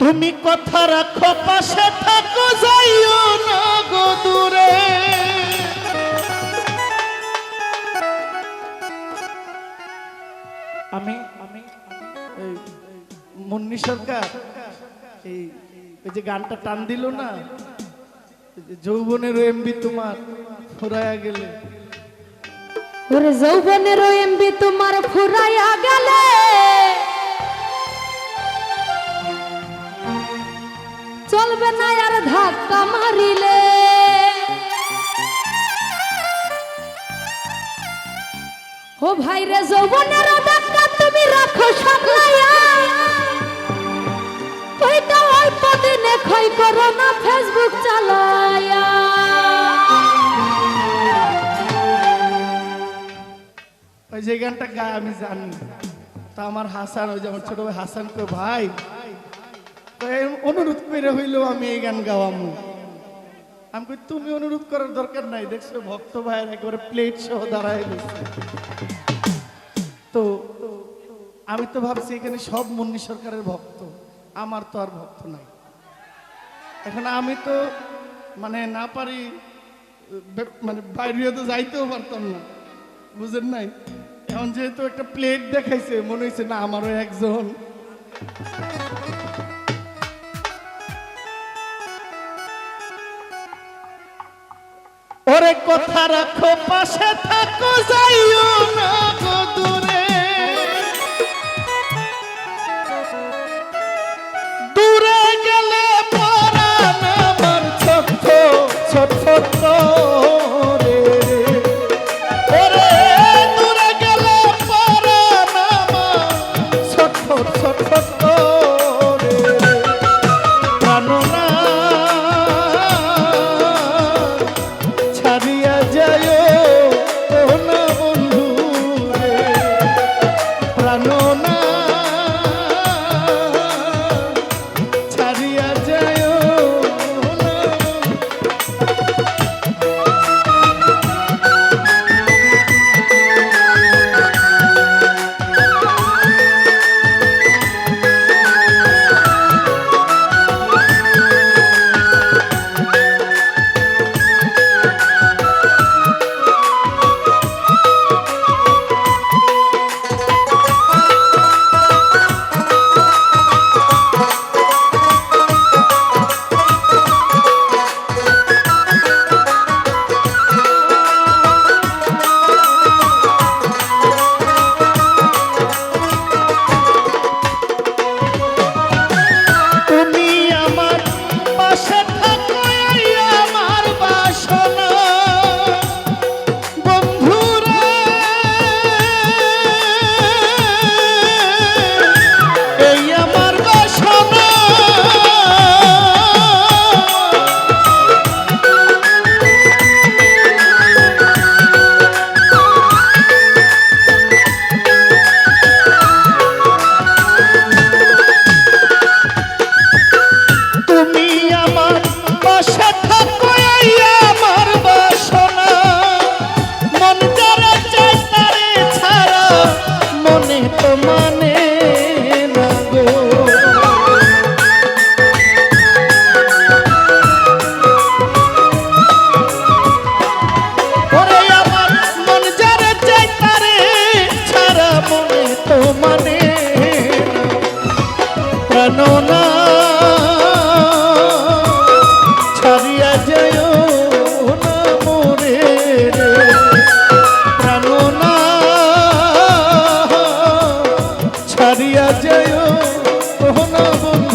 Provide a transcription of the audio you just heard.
তুমি কথা রাখো, পাশে থাকো, যাইও না গো দূরে। আমি আমি মুন্নি সরকার, এই ওই যে গানটা টান দিল না যৌবনের এমবি তোমার ফুরায়া গেলে। ওরে যৌবনের এমবি তোমার ফুরাইয়া গেলে। চলবে না আর ধাক্কা মারিলে। ও ভাই রে যৌবনের ধাক্কা তুমি রাখো সামলাইয়া। অল্প দিনে করো না ফেসবুক চালায়া ওই যে গানটা গায়ে, আমি জানি। তা আমার হাসান, ওই যে আমার ছোট ভাই হাসানকে, ভাই তো এই অনুরোধ করে হইলেও আমি এই গান গাওয়ামু। আমি তুমি অনুরোধ করার দরকার নাই, দেখছ ভক্ত ভাইয়ের একেবারে প্লেট সহ দাঁড়ায় তো আমি তো ভাবছি এখানে সব মুন্নি সরকারের ভক্ত, আমার তো আর ভক্ত নাই। এখন আমি তো মানে না পারি মানে বাইরে তো যাইতেও পারতাম না, বুঝেন নাই? এখন যেহেতু একটা প্লেট দেখাইছে, মনে হয়েছে না, আমারও একজন। ওরে কথা রাখো পাশে থাকো যাইও না। ছাড়িয়া তো মানে ছাড়িয়া যায় না মোরে প্রাণনা ছাড়িয়া যায় না বন্ধু